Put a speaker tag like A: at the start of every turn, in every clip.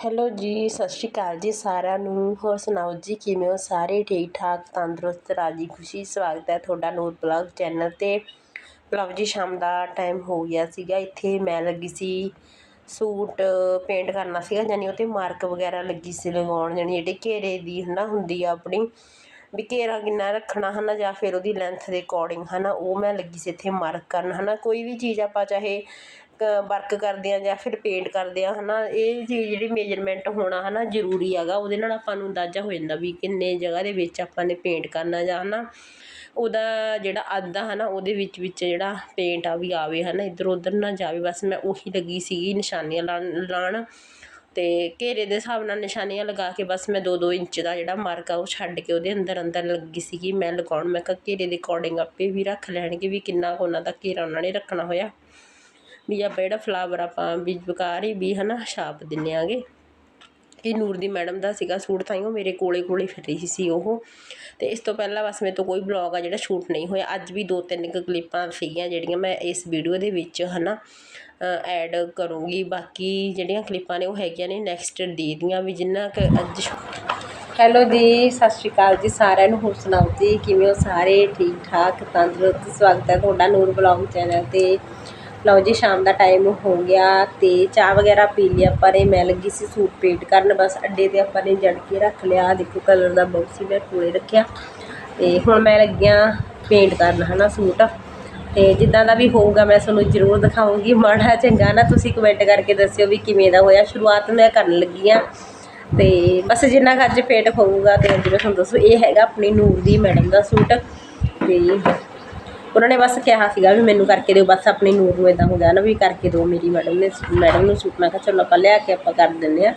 A: Hello ਜੀ, ਸਤਿ ਸ਼੍ਰੀ ਅਕਾਲ ਜੀ ਸਾਰਿਆਂ ਨੂੰ। ਹੋਰ ਸੁਣਾਓ ਜੀ, ਕਿਵੇਂ ਹੋ? ਸਾਰੇ ਠੀਕ ਠਾਕ ਤੰਦਰੁਸਤ, ਰਾਜੀ, ਖੁਸ਼ੀ। ਸਵਾਗਤ ਹੈ ਤੁਹਾਡਾ ਨੂਰ ਬਲੌਗ ਚੈਨਲ 'ਤੇ। ਲਓ ਜੀ, ਸ਼ਾਮ ਦਾ ਟਾਈਮ ਹੋ ਗਿਆ ਸੀਗਾ। ਇੱਥੇ ਮੈਂ ਲੱਗੀ ਸੀ, ਸੂਟ ਪੇਂਟ ਕਰਨਾ ਸੀਗਾ, ਯਾਨੀ ਉਹ 'ਤੇ ਮਾਰਕ ਵਗੈਰਾ ਲੱਗੀ ਸੀ ਲਗਾਉਣ ਜਾਨੀ ਜਿਹੜੇ ਘੇਰੇ ਦੀ ਹੈ ਨਾ ਹੁੰਦੀ ਆ ਆਪਣੀ। ਵੀ ਘੇਰਾ ਕਿੰਨਾ ਰੱਖਣਾ ਹੈ ਨਾ ਜਾਂ ਫਿਰ ਉਹਦੀ ਲੈਂਥ ਦੇ ਅਕੋਰਡਿੰਗ ਹੈ ਨਾ ਉਹ ਮੈਂ ਲੱਗੀ ਸੀ ਇੱਥੇ ਮਾਰਕ ਕਰਨ ਹੈ ਨਾ ਕੋਈ ਵੀ ਚੀਜ਼ ਆਪਾਂ ਚਾਹੇ ਵਰਕ ਕਰਦੇ ਹਾਂ ਜਾਂ ਫਿਰ ਪੇਂਟ ਕਰਦੇ ਆ ਹੈ ਨਾ ਇਹ ਚੀਜ਼ ਜਿਹੜੀ ਮੇਜਰਮੈਂਟ ਹੋਣਾ ਹੈ ਨਾ ਜ਼ਰੂਰੀ ਹੈਗਾ। ਉਹਦੇ ਨਾਲ ਆਪਾਂ ਨੂੰ ਅੰਦਾਜ਼ਾ ਹੋ ਜਾਂਦਾ ਵੀ ਕਿੰਨੇ ਜਗ੍ਹਾ ਦੇ ਵਿੱਚ ਆਪਾਂ ਨੇ ਪੇਂਟ ਕਰਨਾ ਜਾਂ ਹੈ ਨਾ ਉਹਦਾ ਜਿਹੜਾ ਅੱਧਾ ਹੈ ਨਾ ਉਹਦੇ ਵਿੱਚ ਵਿੱਚ ਜਿਹੜਾ ਪੇਂਟ ਆ ਵੀ ਆਵੇ ਹੈ ਨਾ ਇੱਧਰ ਉੱਧਰ ਨਾ ਜਾਵੇ। ਬਸ ਮੈਂ ਉਹੀ ਲੱਗੀ ਸੀਗੀ ਨਿਸ਼ਾਨੀਆਂ ਲਾਉਣ ਲਾਉਣ ਅਤੇ ਘੇਰੇ ਦੇ ਹਿਸਾਬ ਨਾਲ ਨਿਸ਼ਾਨੀਆਂ ਲਗਾ ਕੇ ਬਸ ਮੈਂ ਦੋ ਦੋ ਇੰਚ ਦਾ ਜਿਹੜਾ ਮਾਰਕ ਆ ਉਹ ਛੱਡ ਕੇ ਉਹਦੇ ਅੰਦਰ ਅੰਦਰ ਲੱਗੀ ਸੀਗੀ। ਮੈਂ ਲਗਾਉਣ, ਮੈਂ ਕਿਹਾ ਘੇਰੇ ਦੇ ਅਕੋਰਡਿੰਗ ਆਪੇ ਵੀ ਰੱਖ ਲੈਣਗੇ ਵੀ ਕਿੰਨਾ ਕੁ ਉਹਨਾਂ ਦਾ ਘੇਰਾ ਉਹਨਾਂ ਨੇ ਰੱਖਣਾ ਹੋਇਆ। ਵੀ ਆਪਾਂ ਜਿਹੜਾ ਫਲਾਵਰ ਆਪਾਂ ਵੀ ਬਕਾਰ ਹੀ ਵੀ ਹੈ ਨਾ ਛਾਪ ਦਿੰਦੇ ਆਂਗੇ। ਇਹ ਨੂਰ ਦੀ ਮੈਡਮ ਦਾ ਸੀਗਾ ਸੂਟ, ਤਾਂ ਉਹ ਮੇਰੇ ਕੋਲੇ ਕੋਲੇ ਫਿਰ ਰਹੀ ਸੀ ਉਹ। ਤੇ ਇਸ ਤੋਂ ਪਹਿਲਾਂ ਬਸ ਮੇਰੇ ਤੋਂ ਕੋਈ ਬਲੌਗ ਆ ਜਿਹੜਾ ਸ਼ੂਟ ਨਹੀਂ ਹੋਇਆ। ਅੱਜ ਵੀ ਦੋ ਤਿੰਨ ਕੁ ਕਲਿੱਪਾਂ ਸੀਗੀਆਂ ਜਿਹੜੀਆਂ ਮੈਂ ਇਸ ਵੀਡੀਓ ਦੇ ਵਿੱਚ ਹਨਾ ਐਡ ਕਰੂੰਗੀ। ਬਾਕੀ ਜਿਹੜੀਆਂ ਕਲਿੱਪਾਂ ਨੇ ਉਹ ਹੈਗੀਆਂ ਨੇ ਨੈਕਸਟ ਡੇ ਦੀਆਂ ਵੀ ਜਿੰਨਾ ਕਿ ਅੱਜ ਹੈਲੋ ਜੀ, ਸਤਿ ਸ਼੍ਰੀ ਅਕਾਲ ਜੀ ਸਾਰਿਆਂ ਨੂੰ। ਹੋਰ ਸੁਣਾਓ ਜੀ, ਕਿਵੇਂ ਹੋ ਸਾਰੇ? ਠੀਕ ਠਾਕ ਤੰਦਰੁਸਤ? ਸਵਾਗਤ ਹੈ ਤੁਹਾਡਾ ਨੂਰ ਬਲੌਗ ਚੈਨਲ ਤੇ। ਲਓ ਜੀ, ਸ਼ਾਮ ਦਾ ਟਾਈਮ ਹੋ ਗਿਆ ਤੇ ਚਾਹ ਵਗੈਰਾ ਪੀ ਲਈ ਆਪਾਂ ਨੇ, ਮੈਂ ਲੱਗੀ ਸੀ ਸੂਟ ਪੇਂਟ ਕਰਨ, ਬਸ ਅੱਡੇ ਤੇ ਆਪਾਂ ਨੇ ਜੜ ਕੇ ਰੱਖ ਲਿਆ। ਦੇਖੋ ਕਲਰ ਦਾ ਬਾਕਸ ਸੀ ਮੈਂ ਕੋਲੇ ਰੱਖਿਆ। ਤੇ ਹੁਣ ਮੈਂ ਲੱਗਿਆ ਪੇਂਟ ਕਰਨ, ਹਨਾ ਸੂਟ। ਤੇ ਜਿੱਦਾਂ ਦਾ ਵੀ ਹੋਊਗਾ, ਮੈਂ ਤੁਹਾਨੂੰ ਜ਼ਰੂਰ ਦਿਖਾਉਂਗੀ ਮਾੜਾ ਚੰਗਾ ਨਾ, ਤੁਸੀਂ ਕਮੈਂਟ ਕਰਕੇ ਦੱਸਿਓ ਵੀ ਕਿਵੇਂ ਦਾ ਹੋਇਆ। ਸ਼ੁਰੂਆਤ ਮੈਂ ਕਰਨ ਲੱਗੀ ਆ। ਤੇ ਬਸ ਜਿੰਨਾ ਕੁ ਅੱਜ ਪੇਂਟ ਹੋਊਗਾ, ਤੇ ਅੱਜ ਮੈਂ ਤੁਹਾਨੂੰ ਦੱਸੂ, ਇਹ ਹੈਗਾ ਆਪਣੀ ਨੂਰ ਦੀ ਮੈਡਮ ਦਾ ਸੂਟ। ਤੇ ਉਹਨਾਂ ਨੇ ਬਸ ਕਿਹਾ ਸੀਗਾ ਵੀ ਮੈਨੂੰ ਕਰਕੇ ਦਿਓ, ਬਸ ਆਪਣੀ ਨੂਰ ਨੂੰ ਇਦਾਂ ਹੋ ਗਿਆ ਨਾ ਵੀ ਕਰਕੇ ਦਿਓ, ਮੇਰੀ ਮੈਡਮ ਨੇ ਮੈਡਮ ਨੂੰ ਸੂਟ, ਮੈਂ ਕਿਹਾ ਚਲੋ ਆਪਾਂ ਲਿਆ ਕੇ ਆਪਾਂ ਕਰ ਦਿੰਦੇ ਆ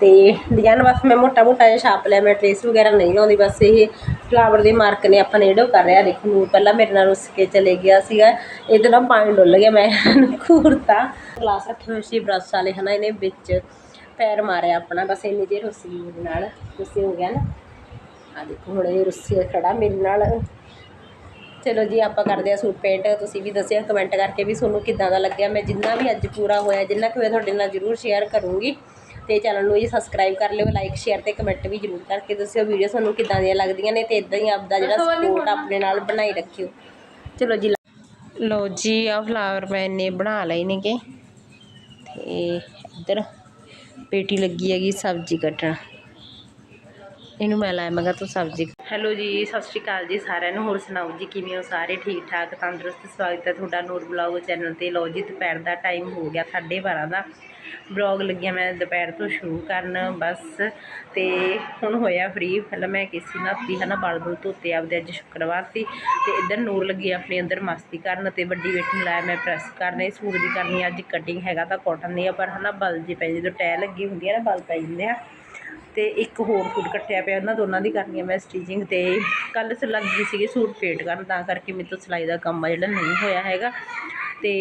A: ਤੇ ਡਿਜ਼ਾਈਨ ਬਸ ਮੈਂ ਮੋਟਾ ਮੋਟਾ ਜਿਹਾ ਛਾਪ ਲਿਆ, ਮੈਂ ਟ੍ਰੇਸ ਵਗੈਰਾ ਨਹੀਂ ਲਾਉਂਦੀ, ਬਸ ਇਹ ਫਲਾਵਰ ਦੇ ਮਾਰਕ ਨੇ ਆਪਾਂ ਨੇ ਕਰ ਰਿਹਾ ਦੇਖੋ, ਨੂਰ ਪਹਿਲਾਂ ਮੇਰੇ ਨਾਲ ਰੁੱਸ ਕੇ ਚਲੇ ਗਿਆ ਸੀਗਾ, ਇਹਦੇ ਨਾਲ ਪਾਣੀ ਡੁੱਲ ਗਿਆ, ਮੈਂ ਖੂਰਤਾ ਗਲਾਸ ਰੱਖੇ ਹੋਏ ਸੀ ਬਰਸ਼ ਵਾਲੇ, ਹਨਾ, ਇਹਨੇ ਵਿੱਚ ਪੈਰ ਮਾਰਿਆ ਆਪਣਾ, ਬਸ ਇੰਨੀ ਦੇਰ ਰੁੱਸ ਮੇਰੇ ਨਾਲ ਗੁੱਸੇ ਹੋ ਗਿਆ ਨਾ। ਆ ਦੇਖੋ, ਹੁਣ ਇਹ ਰੁੱਸੇ ਖੜਾ ਮੇਰੇ ਨਾਲ। ਚਲੋ ਜੀ ਆਪਾਂ ਕਰਦੇ ਆ ਸੂਟ ਪੇਂਟ ਤੁਸੀਂ ਵੀ ਦੱਸਿਓ ਕਮੈਂਟ ਕਰਕੇ ਵੀ ਤੁਹਾਨੂੰ ਕਿੱਦਾਂ ਦਾ ਲੱਗਿਆ। ਮੈਂ ਜਿੰਨਾ ਵੀ ਅੱਜ ਪੂਰਾ ਹੋਇਆ ਜਿੰਨਾ ਕਿ ਮੈਂ ਤੁਹਾਡੇ ਨਾਲ ਜ਼ਰੂਰ ਸ਼ੇਅਰ ਕਰੂੰਗੀ। ਤੇ ਚੈਨਲ ਨੂੰ ਜੀ ਸਬਸਕ੍ਰਾਈਬ ਕਰ ਲਿਓ ਲਾਈਕ ਸ਼ੇਅਰ ਤੇ ਕਮੈਂਟ ਵੀ ਜ਼ਰੂਰ ਕਰਕੇ ਦੱਸਿਓ ਵੀਡੀਓ ਤੁਹਾਨੂੰ ਕਿੱਦਾਂ ਦੀਆਂ ਲੱਗਦੀਆਂ ਨੇ ਤੇ ਇਦਾਂ ਹੀ ਆਪਦਾ ਜਿਹੜਾ ਸਪੋਰਟ ਆਪਣੇ ਨਾਲ ਬਣਾਈ ਰੱਖਿਓ। ਚਲੋ ਜੀ ਲਓ ਜੀ ਆ ਫਲਾਵਰ ਮੈਂ ਨੇ ਬਣਾ ਲਏ ਨੇਗੇ। ਤੇ ਇੱਧਰ ਪੇਟੀ ਲੱਗੀ ਹੈਗੀ ਸਬਜ਼ੀ ਕੱਟਣ। ਇਹਨੂੰ ਮੈਂ ਲਾਇਆ ਮਗਾ ਤੂੰ ਸਬਜ਼ੀ ਹੈਲੋ ਜੀ, ਸਤਿ ਸ਼੍ਰੀ ਅਕਾਲ ਜੀ ਸਾਰਿਆਂ ਨੂੰ। ਹੋਰ ਸੁਣਾਓ ਜੀ, ਕਿਵੇਂ ਹੋ ਸਾਰੇ? ਠੀਕ ਠਾਕ ਤੰਦਰੁਸਤ, ਸਵਾਗਤ ਹੈ ਤੁਹਾਡਾ ਨੂਰ ਬਲੌਗ ਚੈਨਲ ਤੇ। ਲਓ ਜੀ, ਦੁਪਹਿਰ ਦਾ ਟਾਈਮ ਹੋ ਗਿਆ 12:30 ਦਾ। ਬਲੌਗ ਲੱਗਿਆ ਮੈਂ ਦੁਪਹਿਰ ਤੋਂ ਸ਼ੁਰੂ ਕਰਨ, ਬਸ। ਤੇ ਹੁਣ ਹੋਇਆ ਫ੍ਰੀ ਪਹਿਲਾਂ ਮੈਂ ਕਿਸੇ ਨਾਤੀ ਹੈ ਨਾ ਬਲ ਬੁਲ ਧੋਤੇ, ਆਪਦੇ ਅੱਜ ਸ਼ੁੱਕਰਵਾਰ ਸੀ। ਤੇ ਇੱਧਰ ਨੂਰ ਲੱਗੀ ਆਪਣੀ ਅੰਦਰ ਮਸਤੀ ਕਰਨ ਤੇ ਵੱਡੀ ਬੇਟੀ ਨੂੰ ਲਾਇਆ ਮੈਂ ਪ੍ਰੈਸ ਕਰਨੇ। ਸੂਟ ਦੀ ਕਰਨੀ ਅੱਜ ਕਟਿੰਗ ਹੈਗਾ ਤਾਂ ਕਾਟਨ ਦੀ ਆ, ਪਰ, ਹਨਾ, ਬਲ ਜੇ ਪੈ ਜਦੋਂ ਟੈ ਲੱਗੀ ਹੁੰਦੀ ਹੈ ਨਾ, ਬਲ ਪੈ ਜਾਂਦੇ ਆ। ਅਤੇ ਇੱਕ ਹੋਰ ਸੂਟ ਕੱਟਿਆ ਪਿਆ, ਉਹਨਾਂ ਦੋਨਾਂ ਦੀ ਕਰਨੀ ਹੈ ਮੈਂ ਸਟਿਚਿੰਗ ਅਤੇ ਕੱਲ੍ਹ ਸ ਗਈ ਸੀਗੀ ਸੂਟ ਪੇਟ ਕਰਨ, ਤਾਂ ਕਰਕੇ ਮੇਰੇ ਤੋਂ ਸਿਲਾਈ ਦਾ ਕੰਮ ਆ ਜਿਹੜਾ ਨਹੀਂ ਹੋਇਆ ਹੈਗਾ। ਅਤੇ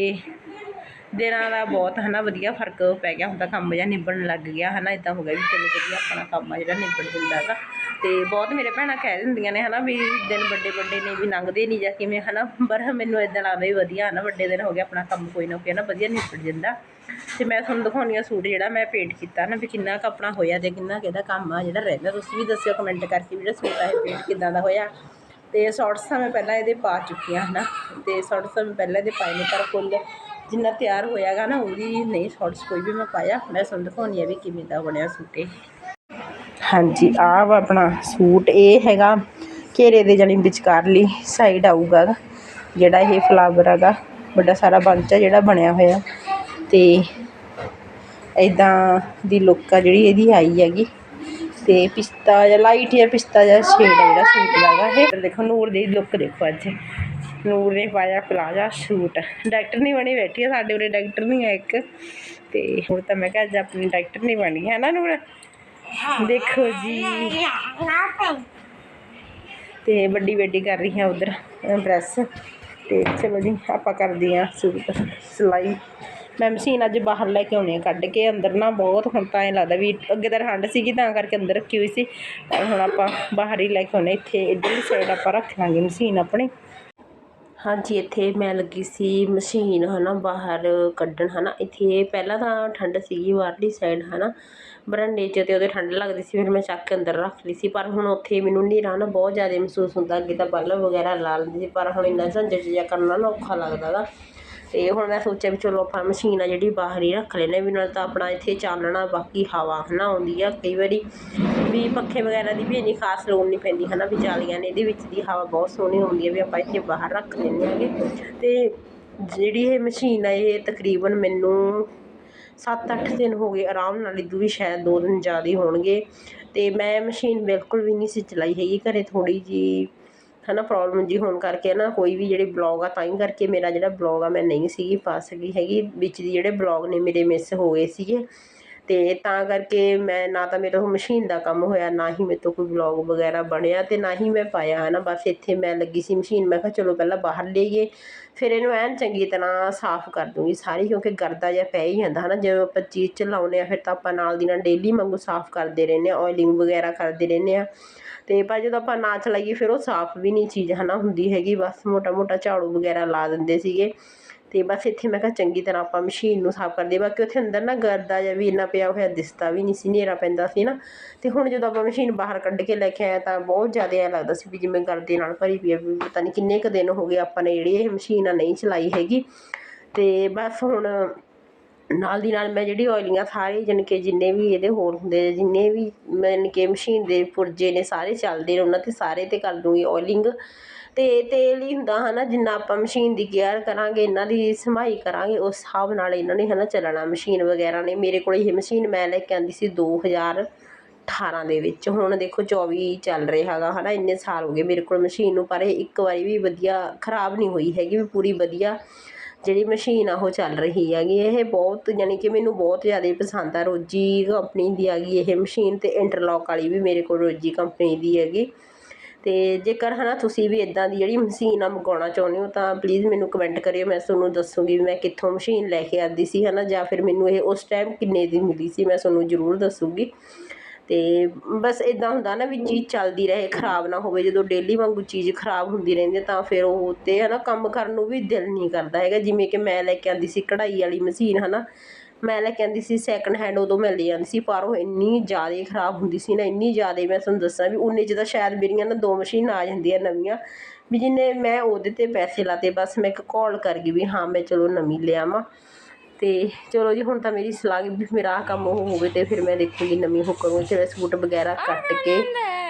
A: ਦਿਨਾਂ ਦਾ ਬਹੁਤ ਹੈ ਨਾ ਵਧੀਆ ਫ਼ਰਕ ਪੈ ਗਿਆ ਹੁੰਦਾ ਕੰਮ ਜਿਹਾ ਨਿਭਣ ਲੱਗ ਗਿਆ ਹੈ ਨਾ ਇੱਦਾਂ ਹੋ ਗਿਆ ਵੀ ਚਲੋ ਵਧੀਆ ਆਪਣਾ ਕੰਮ ਆ ਜਿਹੜਾ ਨਿਬੜ ਜਾਂਦਾ ਹੈਗਾ। ਅਤੇ ਬਹੁਤ ਮੇਰੇ ਭੈਣਾਂ ਕਹਿ ਦਿੰਦੀਆਂ ਨੇ ਹੈ ਨਾ ਵੀ ਦਿਨ ਵੱਡੇ ਵੱਡੇ ਨੇ, ਵੀ ਲੰਘਦੇ ਨਹੀਂ ਜਾਂ ਕਿਵੇਂ ਨਾ ਪਰ ਮੈਨੂੰ ਇੱਦਾਂ ਲੱਗਦਾ ਵੀ ਵਧੀਆ ਨਾ ਵੱਡੇ ਦਿਨ ਹੋ ਗਏ ਆਪਣਾ ਕੰਮ ਕੋਈ ਨਾ ਕੋਈ ਨਾ ਵਧੀਆ ਨਿਬੜ ਜਾਂਦਾ। ਤੇ ਮੈਂ ਤੁਹਾਨੂੰ ਦਿਖਾਉਣੀ ਆ ਸੂਟ ਜਿਹੜਾ ਮੈਂ ਪੇਂਟ ਕੀਤਾ ਨਾ, ਵੀ ਕਿੰਨਾ ਕੁ ਆਪਣਾ ਹੋਇਆ ਤੇ ਕਿੰਨਾ ਕਿਹਦਾ ਕੰਮ ਆ ਜਿਹੜਾ ਰਹਿੰਦਾ। ਤੁਸੀਂ ਵੀ ਦੱਸਿਓ ਕਮੈਂਟ ਕਰਕੇ ਜਿਹੜਾ ਸੂਟ ਆ ਇਹ ਪੇਂਟ ਕਿੱਦਾਂ ਦਾ ਹੋਇਆ। ਤੇ ਸ਼ਾਰਟਸ ਤਾਂ ਮੈਂ ਪਹਿਲਾਂ ਇਹਦੇ ਪਾ ਚੁੱਕੀ ਹਾਂ ਹਨਾ ਤੇ ਸ਼ਾਰਟਸ ਤਾਂ ਮੈਂ ਪਹਿਲਾਂ ਇਹਦੇ ਪਾਏ ਨੇ, ਪਰ ਫੁੱਲ ਜਿੰਨਾ ਤਿਆਰ ਹੋਇਆਗਾ ਨਾ, ਉਹਦੀ ਨਹੀਂ ਸ਼ਾਰਟਸ ਕੋਈ ਵੀ ਮੈਂ ਪਾਇਆ। ਮੈਂ ਤੁਹਾਨੂੰ ਦਿਖਾਉਣੀ ਆ ਵੀ ਕਿਵੇਂ ਦਾ ਬਣਿਆ ਸੂਟ ਇਹ। ਹਾਂਜੀ, ਆਹ ਆਪਣਾ ਸੂਟ। ਇਹ ਹੈਗਾ ਘੇਰੇ ਦੇ ਜਾਨੀ ਵਿਚਕਾਰਲੀ ਸਾਈਡ ਆਊਗਾ, ਜਿਹੜਾ ਇਹ ਫਲਾਵਰ ਹੈਗਾ। ਵੱਡਾ ਸਾਰਾ ਬੰਚ ਆ ਜਿਹੜਾ ਬਣਿਆ ਹੋਇਆ। ਤੇ ਇਦਾਂ ਦੀ ਲੁੱਕ ਆ ਜਿਹੜੀ ਇਹਦੀ ਆਈ ਹੈਗੀ। ਅਤੇ ਪਿਸਤਾ ਜਾਂ ਲਾਈਟ ਜਿਹਾ ਪਿਸਤਾ ਜਿਹਾ ਸ਼ੇਡ ਆ ਜਿਹੜਾ ਸੂਟ ਦਾ ਹੈਗਾ ਇਹ। ਦੇਖੋ ਨੂਰ ਦੀ ਲੁੱਕ ਦੇਖੋ ਅੱਜ ਨੂਰ ਨੇ ਪਾਇਆ ਪਲਾਜਾ ਸੂਟ ਡਾਕਟਰ ਨਹੀਂ ਬਣੀ ਬੈਠੀ ਆ, ਸਾਡੇ ਉਰੇ ਡਾਕਟਰ ਨਹੀਂ ਹੈ ਇੱਕ। ਤੇ ਹੁਣ ਤਾਂ ਮੈਂ ਕਿਹਾ ਅੱਜ ਆਪਣੀ ਡਾਕਟਰ ਨਹੀਂ ਬਣੀ, ਹੈ ਨਾ ਨੂਰ? ਦੇਖੋ ਜੀ। ਤੇ ਵੱਡੀ ਬੇਟੀ ਕਰ ਰਹੀ ਹੈ ਉਧਰ ਪ੍ਰੈਸ ਤੇ ਚਲੋ ਜੀ, ਆਪਾਂ ਕਰਦੇ ਆ ਸੂਟ ਸਿਲਾਈ। ਮੈਂ ਮਸ਼ੀਨ ਅੱਜ ਬਾਹਰ ਲੈ ਕੇ ਆਉਣੀ ਆ, ਕੱਢ ਕੇ ਅੰਦਰ ਨਾ ਬਹੁਤ, ਹੁਣ ਤਾਂ ਐਂ ਲੱਗਦਾ ਵੀ ਅੱਗੇ ਤਾਂ ਠੰਡ ਸੀਗੀ, ਤਾਂ ਕਰਕੇ ਅੰਦਰ ਰੱਖੀ ਹੋਈ ਸੀ। ਪਰ ਹੁਣ ਆਪਾਂ ਬਾਹਰ ਹੀ ਲੈ ਕੇ ਆਉਣੇ, ਇੱਥੇ ਇੱਧਰਲੀ ਸਾਈਡ ਆਪਾਂ ਰੱਖ ਲਾਂਗੇ ਮਸ਼ੀਨ ਆਪਣੀ। ਹਾਂਜੀ, ਇੱਥੇ ਮੈਂ ਲੱਗੀ ਸੀ ਮਸ਼ੀਨ, ਹਨਾ, ਬਾਹਰ ਕੱਢਣ, ਹਨਾ। ਇੱਥੇ ਪਹਿਲਾਂ ਤਾਂ ਠੰਡ ਸੀਗੀ, ਬਾਹਰਲੀ ਸਾਈਡ ਹਨਾ। ਬਰਾਂਡੇ 'ਚ ਤੇ ਉਹਦੇ ਠੰਡ ਲੱਗਦੀ ਸੀ, ਫਿਰ ਮੈਂ ਚੱਕ ਕੇ ਅੰਦਰ ਰੱਖ ਲਈ ਸੀ। ਪਰ ਹੁਣ ਉੱਥੇ ਮੈਨੂੰ ਹਨੇਰਾ ਨਾ ਬਹੁਤ ਜ਼ਿਆਦਾ ਮਹਿਸੂਸ ਹੁੰਦਾ, ਅੱਗੇ ਤਾਂ ਬਲਬ ਵਗੈਰਾ ਲਾ ਲੈਂਦੀ ਸੀ। ਪਰ ਹੁਣ ਇੰਨਾ ਝੰਜਟ ਜਿਹਾ ਕਰਨਾ ਨਾ ਔਖਾ ਲੱਗਦਾ ਅਤੇ ਹੁਣ ਮੈਂ ਸੋਚਿਆ ਵੀ ਚਲੋ ਆਪਾਂ ਮਸ਼ੀਨ ਆ ਜਿਹੜੀ ਬਾਹਰ ਹੀ ਰੱਖ ਲੈਂਦੇ ਵੀ ਨਾਲ ਤਾਂ ਆਪਣਾ ਇੱਥੇ ਚਾਨਣਾ, ਬਾਕੀ ਹਵਾ ਹੈ ਨਾ ਆਉਂਦੀ ਆ ਕਈ ਵਾਰੀ। ਵੀ ਪੱਖੇ ਵਗੈਰਾ ਦੀ ਵੀ ਇੰਨੀ ਖਾਸ ਲੋੜ ਨਹੀਂ ਪੈਂਦੀ ਹੈ ਨਾ ਵੀ ਜਾਲੀਆਂ ਨੇ, ਇਹਦੇ ਵਿੱਚ ਦੀ ਹਵਾ ਬਹੁਤ ਸੋਹਣੀ ਹੁੰਦੀ ਹੈ ਵੀ ਆਪਾਂ ਇੱਥੇ ਬਾਹਰ ਰੱਖ ਲੈਂਦੇ ਹੈਗੇ। ਅਤੇ ਜਿਹੜੀ ਇਹ ਮਸ਼ੀਨ ਆ, ਇਹ ਤਕਰੀਬਨ ਮੈਨੂੰ 7-8 ਦਿਨ ਹੋ ਗਏ ਆਰਾਮ ਨਾਲ, ਇਦੋਂ ਵੀ ਸ਼ਾਇਦ ਦੋ ਦਿਨ ਜ਼ਿਆਦਾ ਹੋਣਗੇ। ਅਤੇ ਮੈਂ ਮਸ਼ੀਨ ਬਿਲਕੁਲ ਵੀ ਨਹੀਂ ਸੀ ਚਲਾਈ ਹੈਗੀ, ਘਰੇ ਜਿਹੀ ਹੈ ਨਾ ਪ੍ਰੋਬਲਮ ਜੀ ਹੋਣ ਕਰਕੇ ਨਾ ਕੋਈ ਵੀ ਜਿਹੜੇ ਬਲੌਗ ਆ, ਤਾਂ ਹੀ ਕਰਕੇ ਮੇਰਾ ਜਿਹੜਾ ਬਲੌਗ ਆ, ਮੈਂ ਨਹੀਂ ਸੀਗੀ, ਪਾ ਸਕੀ ਹੈਗੀ। ਵਿੱਚ ਦੀ ਜਿਹੜੇ ਬਲੌਗ ਨੇ, ਮੇਰੇ ਮਿਸ ਹੋ ਗਏ ਸੀਗੇ। ਅਤੇ ਤਾਂ ਕਰਕੇ ਮੈਂ ਨਾ ਤਾਂ ਮੇਰੇ ਤੋਂ ਮਸ਼ੀਨ ਦਾ ਕੰਮ ਹੋਇਆ, ਨਾ ਹੀ ਮੇਰੇ ਤੋਂ ਕੋਈ ਵਲੋਗ ਵਗੈਰਾ ਬਣਿਆ ਅਤੇ ਨਾ ਹੀ ਮੈਂ ਪਾਇਆ ਹੈ ਨਾ ਬਸ ਇੱਥੇ ਮੈਂ ਲੱਗੀ ਸੀ ਮਸ਼ੀਨ ਮੈਂ ਕਿਹਾ ਚਲੋ ਪਹਿਲਾਂ ਬਾਹਰ ਲਈਏ, ਫਿਰ ਇਹਨੂੰ ਐਨ ਚੰਗੀ ਤਰ੍ਹਾਂ ਸਾਫ਼ ਕਰ ਦੂੰਗੀ ਸਾਰੀ, ਕਿਉਂਕਿ ਗਰਦਾ ਜਿਹਾ ਪੈ ਹੀ ਜਾਂਦਾ ਹੈ ਨਾ ਜਦੋਂ ਆਪਾਂ ਚੀਜ਼ ਚਲਾਉਂਦੇ ਹਾਂ, ਫਿਰ ਤਾਂ ਆਪਾਂ ਨਾਲ ਦੀ ਨਾਲ ਡੇਲੀ ਵਾਂਗੂ ਸਾਫ਼ ਕਰਦੇ ਰਹਿੰਦੇ ਹਾਂ ਓਇਲਿੰਗ ਵਗੈਰਾ ਕਰਦੇ ਰਹਿੰਦੇ ਹਾਂ। ਅਤੇ ਪਰ ਜਦੋਂ ਆਪਾਂ ਨਾ ਚਲਾਈਏ, ਫਿਰ ਉਹ ਸਾਫ਼ ਵੀ ਨਹੀਂ ਚੀਜ਼ ਹੈ ਨਾ ਹੁੰਦੀ ਹੈਗੀ, ਬਸ ਮੋਟਾ ਮੋਟਾ ਝਾੜੂ ਵਗੈਰਾ ਲਾ ਦਿੰਦੇ ਸੀਗੇ। ਤੇ ਬਸ ਇੱਥੇ ਮੈਂ ਕਿਹਾ ਚੰਗੀ ਤਰ੍ਹਾਂ ਆਪਾਂ ਮਸ਼ੀਨ ਨੂੰ ਸਾਫ਼ ਕਰਦੇ ਬਾਕੀ ਉੱਥੇ ਅੰਦਰ ਨਾ ਗਰਦਾ ਜਿਹਾ ਵੀ ਇੰਨਾ ਪਿਆ ਹੋਇਆ ਦਿਸਦਾ ਵੀ ਨਹੀਂ ਸੀ, ਹਨੇਰਾ ਪੈਂਦਾ ਸੀ ਨਾ। ਤੇ ਹੁਣ ਜਦੋਂ ਆਪਾਂ ਮਸ਼ੀਨ ਬਾਹਰ ਕੱਢ ਕੇ ਲੈ ਕੇ ਆਇਆ ਤਾਂ ਬਹੁਤ ਜ਼ਿਆਦਾ ਐਂ ਲੱਗਦਾ ਸੀ ਵੀ ਜਿਵੇਂ ਗਰਦੇ ਨਾਲ ਭਰੀ ਪਈ ਆ, ਵੀ ਪਤਾ ਨਹੀਂ ਕਿੰਨੇ ਕੁ ਦਿਨ ਹੋ ਗਏ ਆਪਾਂ ਨੇ ਜਿਹੜੀ ਇਹ ਮਸ਼ੀਨ ਆ ਨਹੀਂ ਚਲਾਈ ਹੈਗੀ। ਤੇ ਬਸ ਹੁਣ ਨਾਲ ਦੀ ਨਾਲ ਮੈਂ ਜਿਹੜੀ ਓਇਲਿੰਗ ਆ ਸਾਰੇ ਜਾਣੀ ਕਿ ਜਿੰਨੇ ਵੀ ਇਹਦੇ ਹੋਰ ਹੁੰਦੇ ਜਿੰਨੇ ਵੀ ਜਾਣੀ ਕਿ ਮਸ਼ੀਨ ਦੇ ਪੁਰਜੇ ਨੇ ਸਾਰੇ ਚੱਲਦੇ ਨੇ, ਉਹਨਾਂ 'ਤੇ ਸਾਰੇ 'ਤੇ ਕਰ ਦੂੰਗੀ ਆਇਲਿੰਗ ਤੇ ਤੇਲ ਹੀ ਹੁੰਦਾ ਹੈ ਨਾ ਜਿੰਨਾ ਆਪਾਂ ਮਸ਼ੀਨ ਦੀ ਕੇਅਰ ਕਰਾਂਗੇ, ਇਹਨਾਂ ਦੀ ਸੰਭਾਈ ਕਰਾਂਗੇ, ਉਸ ਹਿਸਾਬ ਨਾਲ ਇਹਨਾਂ ਨੇ ਹੈ ਨਾ ਚੱਲਣਾ ਮਸ਼ੀਨ ਵਗੈਰਾ ਨੇ। ਮੇਰੇ ਕੋਲ ਇਹ ਮਸ਼ੀਨ ਮੈਂ ਲੈ ਕੇ ਆਉਂਦੀ ਸੀ 2000 18 ਦੇ ਵਿੱਚ। ਹੁਣ ਦੇਖੋ 24 ਚੱਲ ਰਿਹਾ ਹੈਗਾ ਹੈ ਨਾ ਇੰਨੇ ਸਾਲ ਹੋ ਗਏ ਮੇਰੇ ਕੋਲ ਮਸ਼ੀਨ ਨੂੰ, ਪਰ ਇਹ ਇੱਕ ਵਾਰੀ ਵੀ ਵਧੀਆ ਖਰਾਬ ਨਹੀਂ ਹੋਈ ਹੈਗੀ, ਵੀ ਪੂਰੀ ਵਧੀਆ ਜਿਹੜੀ ਮਸ਼ੀਨ ਆ, ਉਹ ਚੱਲ ਰਹੀ ਹੈਗੀ। ਇਹ ਬਹੁਤ ਯਾਨੀ ਕਿ ਮੈਨੂੰ ਬਹੁਤ ਜ਼ਿਆਦਾ ਪਸੰਦ ਆ ਰੋਜੀ ਕੰਪਨੀ ਦੀ ਹੈਗੀ ਇਹ ਮਸ਼ੀਨ ਅਤੇ ਇੰਟਰਲੋਕ ਵਾਲੀ ਵੀ ਮੇਰੇ ਕੋਲ ਰੋਜੀ ਕੰਪਨੀ ਦੀ ਹੈਗੀ। ਅਤੇ ਜੇਕਰ ਹੈ ਨਾ ਤੁਸੀਂ ਵੀ ਇੱਦਾਂ ਦੀ ਜਿਹੜੀ ਮਸ਼ੀਨ ਆ ਮੰਗਵਾਉਣਾ ਚਾਹੁੰਦੇ ਹੋ, ਤਾਂ ਪਲੀਜ਼ ਮੈਨੂੰ ਕਮੈਂਟ ਕਰਿਓ, ਮੈਂ ਤੁਹਾਨੂੰ ਦੱਸੂੰਗੀ ਵੀ ਮੈਂ ਕਿੱਥੋਂ ਮਸ਼ੀਨ ਲੈ ਕੇ ਆਉਂਦੀ ਸੀ ਹੈ ਨਾ ਜਾਂ ਫਿਰ ਮੈਨੂੰ ਇਹ ਉਸ ਟਾਈਮ ਕਿੰਨੇ ਦੀ ਮਿਲੀ ਸੀ, ਮੈਂ ਤੁਹਾਨੂੰ ਜ਼ਰੂਰ ਦੱਸੂੰਗੀ। ਅਤੇ ਬਸ ਇੱਦਾਂ ਹੁੰਦਾ ਨਾ ਵੀ ਚੀਜ਼ ਚੱਲਦੀ ਰਹੇ, ਖਰਾਬ ਨਾ ਹੋਵੇ। ਜਦੋਂ ਡੇਲੀ ਵਾਂਗੂ ਚੀਜ਼ ਖਰਾਬ ਹੁੰਦੀ ਰਹਿੰਦੀ ਤਾਂ ਫਿਰ ਉਹ ਤਾਂ ਹੈ ਨਾ ਕੰਮ ਕਰਨ ਨੂੰ ਵੀ ਦਿਲ ਨਹੀਂ ਕਰਦਾ ਹੈਗਾ। ਜਿਵੇਂ ਕਿ ਮੈਂ ਲੈ ਕੇ ਆਉਂਦੀ ਸੀ ਕਢਾਈ ਵਾਲੀ ਮਸ਼ੀਨ ਹੈ ਨਾ ਮੈਂ ਲੈ ਕੇ ਆਉਂਦੀ ਸੀ ਸੈਕਿੰਡ ਹੈਂਡ ਉਦੋਂ ਮੈਂ ਲੈ ਆਉਂਦੀ ਸੀ, ਪਰ ਉਹ ਇੰਨੀ ਜ਼ਿਆਦਾ ਖਰਾਬ ਹੁੰਦੀ ਸੀ ਨਾ, ਇੰਨੀ ਜ਼ਿਆਦਾ ਮੈਂ ਤੁਹਾਨੂੰ ਦੱਸਾਂ ਵੀ ਉਨੇ 'ਚ ਤਾਂ ਸ਼ਾਇਦ ਮੇਰੀਆਂ ਨਾ ਦੋ ਮਸ਼ੀਨ ਆ ਜਾਂਦੀਆਂ ਨਵੀਆਂ। ਵੀ ਜਿੰਨੇ ਮੈਂ ਉਹਦੇ 'ਤੇ ਪੈਸੇ ਲਾਤੇ, ਬਸ ਮੈਂ ਇੱਕ ਕਾਲ ਕਰ ਗਈ ਵੀ ਹਾਂ, ਮੈਂ ਚਲੋ ਨਵੀਂ ਲਿਆਵਾਂ ਤੇ ਚਲੋ ਜੀ ਹੁਣ ਤਾਂ ਮੇਰੀ ਸਲਾਹ ਵੀ ਮੇਰਾ ਆਹ ਕੰਮ ਉਹ ਹੋਵੇ ਤੇ ਫਿਰ ਮੈਂ ਦੇਖੂਗੀ ਨਵੀਂ ਹੁੱਕ ਨੂੰ ਜਿਹੜੇ ਸੂਟ ਵਗੈਰਾ ਕੱਟ ਕੇ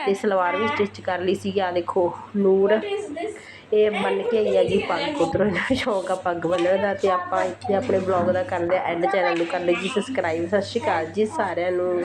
A: ਤੇ ਸਲਵਾਰ ਵੀ ਸਟਿਚ ਕਰ ਲਈ ਸੀ ਆ ਦੇਖੋ ਨੂਰ। ਇਹ ਬੰਨ ਕੇ ਆਈ ਹੈਗੀ ਪੱਗ ਉਧਰੋਂ ਇਹਨਾਂ ਨੂੰ ਸ਼ੌਂਕ ਆ ਪੱਗ ਬੰਨਣ ਦਾ ਤੇ ਆਪਾਂ ਇੱਥੇ ਆਪਣੇ ਬਲੌਗ ਦਾ ਕਰਦੇ ਆ ਐਂਡ ਚੈਨਲ ਨੂੰ ਕਰ ਲਈ ਜੀ ਸਬਸਕ੍ਰਾਈਬ ਸਤਿ ਸ਼੍ਰੀ ਅਕਾਲ ਜੀ ਸਾਰਿਆਂ ਨੂੰ।